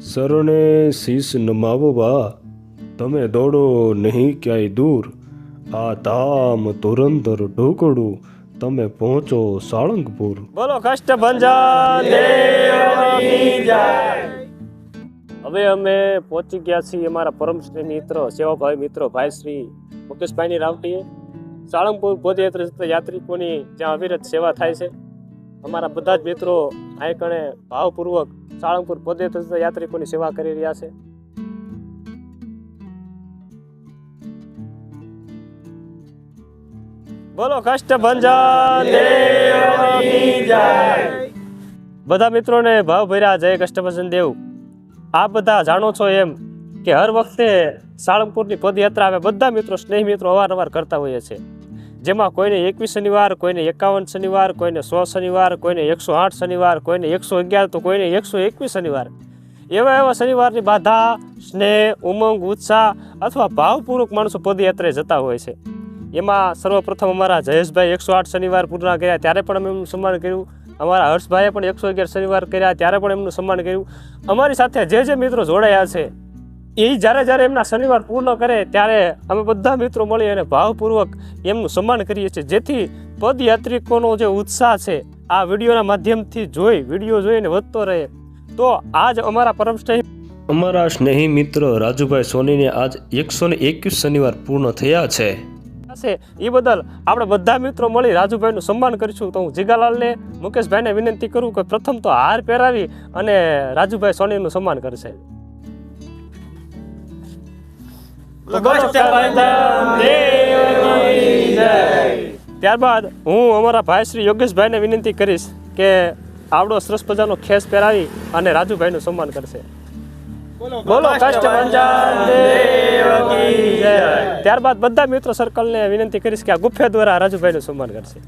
શરણે શીશ નમાવવા તમે દોડો નહીં ક્યાંય દૂર. આ ધામ ધુરંધર ઢોકડું તમે પહોંચો સાળંગપુર. બોલો કષ્ટ હવે અમે પહોંચી ગયા છીએ અમારા પરમ શ્રી મિત્ર સેવાભાઈ મિત્રો ભાઈ શ્રી મુકેશભાઈની રાવટીએ. સાળંગપુર પદયાત્રા જતા યાત્રિકોની જ્યાં અવિરત સેવા થાય છે. અમારા બધા જ મિત્રો આ કણે ભાવપૂર્વક સાળંગપુર પદયાત્રા જતા યાત્રિકોની સેવા કરી રહ્યા છે. બોલો, કષ્ટભંજન! બધા મિત્રોને ભાવ ભર્યા જય કષ્ટભંજન દેવ. આ બધા જાણો છો એમ કે હર વખતે સાળંગપુરની પદયાત્રા અમે બધા મિત્રો, સ્નેહ મિત્રો અવારનવાર કરતા હોઈએ છીએ. જેમાં કોઈને એકવીસ શનિવાર, કોઈને એકાવન શનિવાર, કોઈને સો શનિવાર, કોઈને એકસો આઠ શનિવાર, કોઈને એકસો અગિયાર, તો કોઈને એકસો એકવીસ શનિવાર. એવા એવા શનિવારની બાધા, સ્નેહ, ઉમંગ, ઉત્સાહ અથવા ભાવપૂર્વક માણસો પદયાત્રાએ જતા હોય છે. એમાં સર્વપ્રથમ અમારા જયેશભાઈ એકસો આઠ શનિવાર પૂર્ણ કર્યા ત્યારે પણ અમે એમનું સન્માન કર્યું. અમારા હર્ષભાઈએ પણ એકસો અગિયાર શનિવાર કર્યા ત્યારે પણ એમનું સન્માન કર્યું. અમારી સાથે જે જે મિત્રો જોડાયા છે એ જ્યારે જ્યારે એમના શનિવાર પૂર્ણ કરે ત્યારે અમે બધા મિત્રો મળી અને ભાવપૂર્વક એમનું સન્માન કરીએ છીએ. જેથી પદયાત્રિકોનો જે ઉત્સાહ છે આ વિડીયોના માધ્યમથી જોઈ વીડિયો જોઈને વધતો રહે. તો આજ અમારા પરમ સ્નેહી અમારા સ્નેહી મિત્ર રાજુભાઈ સોનીને આજ એકસો ને એકવીસ શનિવાર પૂર્ણ થયા છે. છે એ બદલ આપણે બધા મિત્રો મળી રાજુભાઈનું સન્માન કરીશું. તો હું જીગાલાલને મુકેશભાઈને વિનંતી કરું કે પ્રથમ તો હાર પહેરાવી અને રાજુભાઈ સોનીનું સન્માન કરશે. ત્યારબાદ હું અમારા ભાઈ શ્રી યોગેશભાઈને વિનંતી કરીશ કે આવડો સરસ મજાનો ખેસ પહેરાવી અને રાજુભાઈનું સન્માન કરશે. બોલો ત્યારબાદ બધા મિત્રો સર્કલને વિનંતી કરીશ કે આ ગુફે દ્વારા રાજુભાઈનું સન્માન કરશે.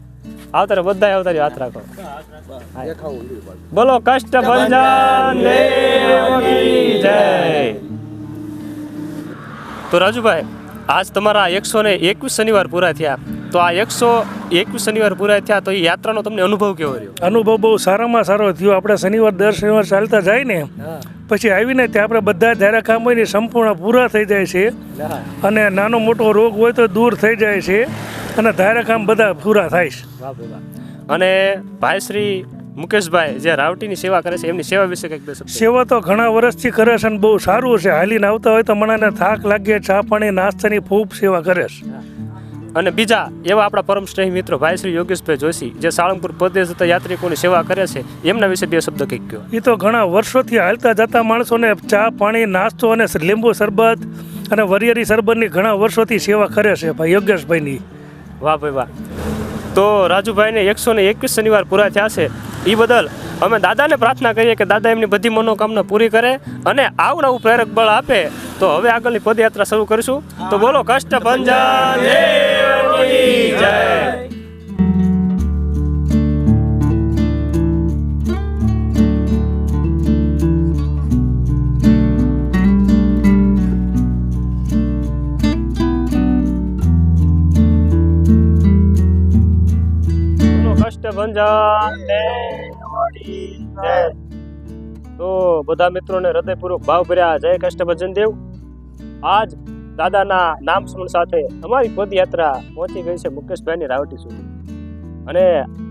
આવતારે બધા આવતારી હાથ રાખો. બોલો કષ્ટભંજન દેવ કી જય. તો રાજુભાઈ આજ તમારા એકસો ને એકવીસ શનિવાર પૂરા થયા. તો આ એકસો એકવીસ શનિવાર પૂરા થયા તો એ યાત્રાનો તમને અનુભવ કેવો રહ્યો? અનુભવ બહુ સારામાં સારો થયો. આપણે શનિવાર દર શનિવાર ચાલતા જાય ને પછી આવીને ત્યાં આપણે બધા જ્યારે કામ હોય ને સંપૂર્ણ પૂરા થઈ જાય છે. અને નાનો મોટો રોગ હોય તો દૂર થઈ જાય છે. અને ધારા કામ બધા પૂરા થાય છે. અને ભાઈ શ્રી મુકેશભાઈ જે રાવટીની સેવા કરે છે એમની સેવા વિશે કંઈક બે સેવા તો ઘણા વર્ષથી કરે છે અને બહુ સારું છે. હાલીને આવતા હોય તો મણાને થાક લાગે ચા પાણી નાસ્તાની ખૂબ સેવા કરે છે. અને બીજા એવા આપણા પરમ સ્નેહી મિત્રો ભાઈ શ્રી યોગેશભાઈ જોશી જે સાળંગપુર પ્રદેશ જતા યાત્રિકોની સેવા કરે છે એમના વિશે બે શબ્દ કંઈક કહો. એ તો ઘણા વર્ષોથી હાલતા જતા માણસોને ચા પાણી નાસ્તો અને લીંબુ શરબત અને વરિયરી શરબતની ઘણા વર્ષોથી સેવા કરે છે ભાઈ યોગેશભાઈની. વાહ ભાઈ વાહ. તો રાજુભાઈને એકસો ને એકવીસ શનિવાર પૂરા થયા છે. એ બદલ અમે દાદાને પ્રાર્થના કરીએ કે દાદા એમની બધી મનોકામના પૂરી કરે અને આવું નવું પ્રેરક બળ આપે. તો હવે આગળની પદયાત્રા શરૂ કરીશું. તો બોલો કષ્ટભંજન દેવ જય. જય. તો બધા મિત્રોને હૃદયપૂર્વક ભાવ ભર્યા. જય કષ્ટભંજન દેવ. આજ દાદાના નામ સ્મરણ સાથે અમારી પદયાત્રા પહોંચી ગઈ છે મુકેશભાઈની રાવટી સુધી. અને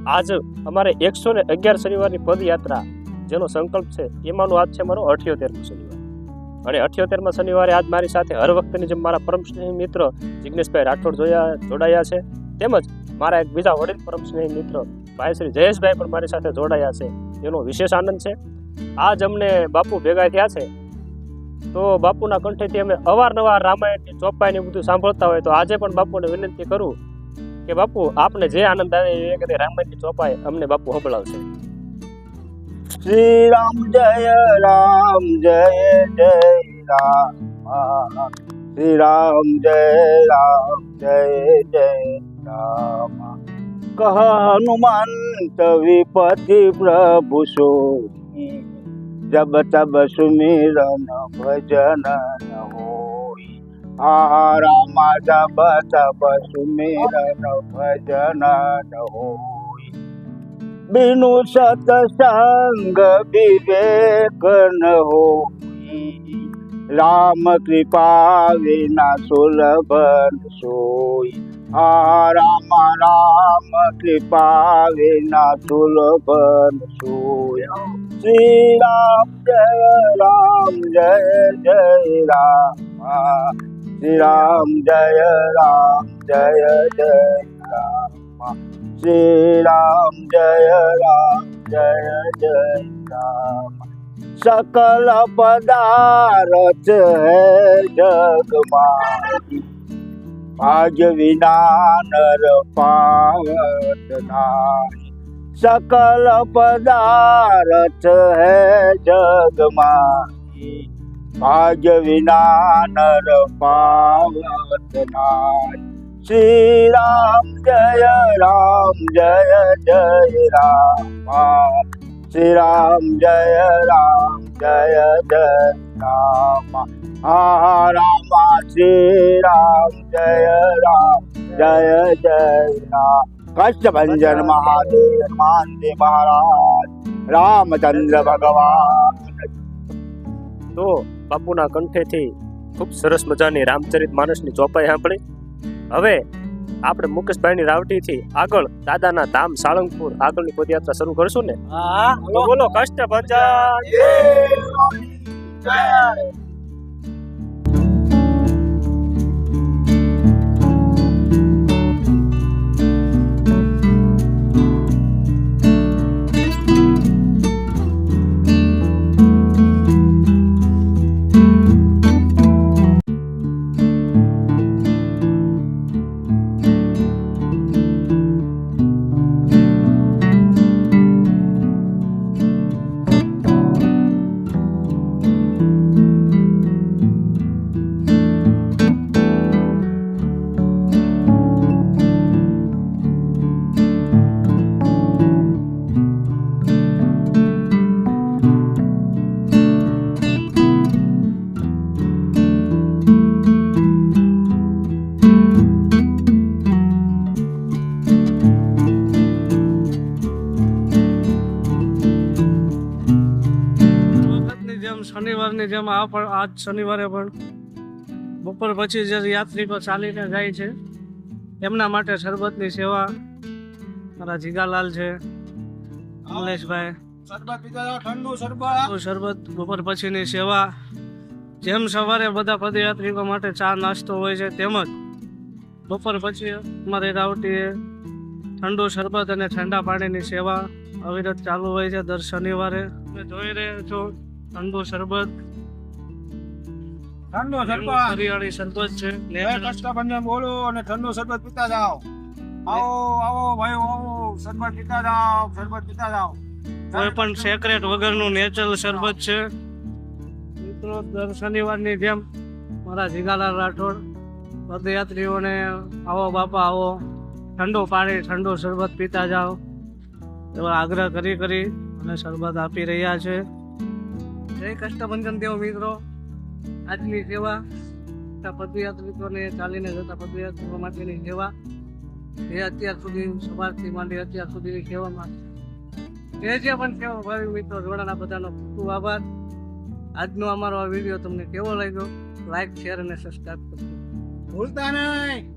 આજ અમારે એકસો ને અગિયાર શનિવારની પદયાત્રા, જેનો સંકલ્પ છે, એમાંનો આજ છે મારો અઠ્યોતેરમો શનિવાર. અને અઠ્યોતેરમા શનિવારે આજ મારી સાથે હર વખતની જેમ મારા પરમ મિત્ર જિગ્નેશભાઈ રાઠોડ જોયા જોડાયા છે. તેમજ મારા એક બીજા વડીલ પરમ સ્નેહી મિત્ર, ભાઈ શ્રી જયેશભાઈ પણ મારી સાથે જોડાયા છે. એનો વિશેષ આનંદ છે. આજ અમને બાપુ ભેગા થયા છે. તો બાપુના કંઠેથી અમે અવારનવાર રામાયણની ચોપાઈને બધું સાંભળતા હોય તો આજે પણ બાપુને વિનંતી કરું કે બાપુ, આપને જે આનંદ આવે એ કદી રામાયણની ચોપાઈ અમને બાપુ સંભળાવશે. શ્રી રામ જય રામ જય જય રામ. શ્રી રામ જય રામ જય જય રામ કહ હનુમંત વિપતિ પ્રભુ સોઈ જબ તબ સુમિરન ભજન ન હોઈ આ રામા જબ તબ સુમિરન ભજન ન હોઈ બિનુ સતસંગ વિવેક ન હોય રામ કૃપા વિના સુલભન સોઈ આ રામ રામ કૃપા વિના સુલભન સોય શ્રી રામ જય રામ જય જય રામ આ શ્રી રામ જય રામ જય જય રામ શ્રી રામ જય રામ જય જય રામ सकल पदारथ है जग माही भाग्य विना नर पावत नाही सकल पदारथ है जग माही भाग्य विना नर पावत नाही श्री राम जय राम जय जय राम श्री राम जय राम जय जय राम हा राम श्री राम જય રામ જય જય રામ. કષ્ટભંજન મહાદેવ હનુમાન મહારાજ રામચંદ્ર ભગવાન. તો બાપુના કંઠેથી ખૂબ સરસ મજાની રામચરિત માનસની ચોપાઈ સાંભળી. હવે આપણે મુકેશભાઈની રાવટીથી આગળ દાદાના ધામ સાળંગપુર આગળની પદયાત્રા શરૂ કરશું ને? બોલો કષ્ટ ભજન આ પણ આજ શનિવારે પણ બપોર પછી જે યાત્રિકો ચાલીને જાય છે એમના માટે શરબતની સેવા મારા જીગાલાલ છે કમલેશભાઈ તો શરબત. બપોર પછીની સેવા. જેમ સવારે બધા પદયાત્રિકો માટે ચા નાસ્તો હોય છે તેમજ બપોર પછી અમારી રાવટીએ ઠંડુ શરબત અને ઠંડા પાણીની સેવા અવિરત ચાલુ હોય છે દર શનિવારે. તમે જોઈ રહ્યા છો ઠંડુ શરબત. ઠંડો હરિયાળી સંતોષ છે. કષ્ટભંજન બોલો અને ઠંડો શરબત પીતા જાઓ. આવો આવો ભાઈ આવો શરબત પીતા જાઓ શરબત પીતા જાઓ. કોઈ પણ સેક્રેટ વગરનું નેચરલ શરબત છે. મિત્રો દર શનિવારની જેમ મારા જીગાલાલ રાઠોડ પદયાત્રીઓને આવો બાપા આવો. ઠંડુ પાણી ઠંડુ શરબત પીતા જાઓ. એવો આગ્રહ કરી કરી અને શરબત આપી રહ્યા છે. જય કષ્ટભંજન દેવ મિત્રો. આજની સેવા પદયાત્રિકોને ચાલીને જતા પદયાત્રિકો માટેની સેવા એ અત્યાર સુધી સવારથી માંડી અત્યાર સુધીની સેવામાં જે જે પણ સેવા ભાવિ મિત્રો, જોડાના બધાનો ખૂબ આભાર. આજનો અમારો આ વીડિયો તમને કેવો લાગ્યો? લાઈક શેર અને સબસ્ક્રાઈબ કરજો. ભૂલતા નહીં!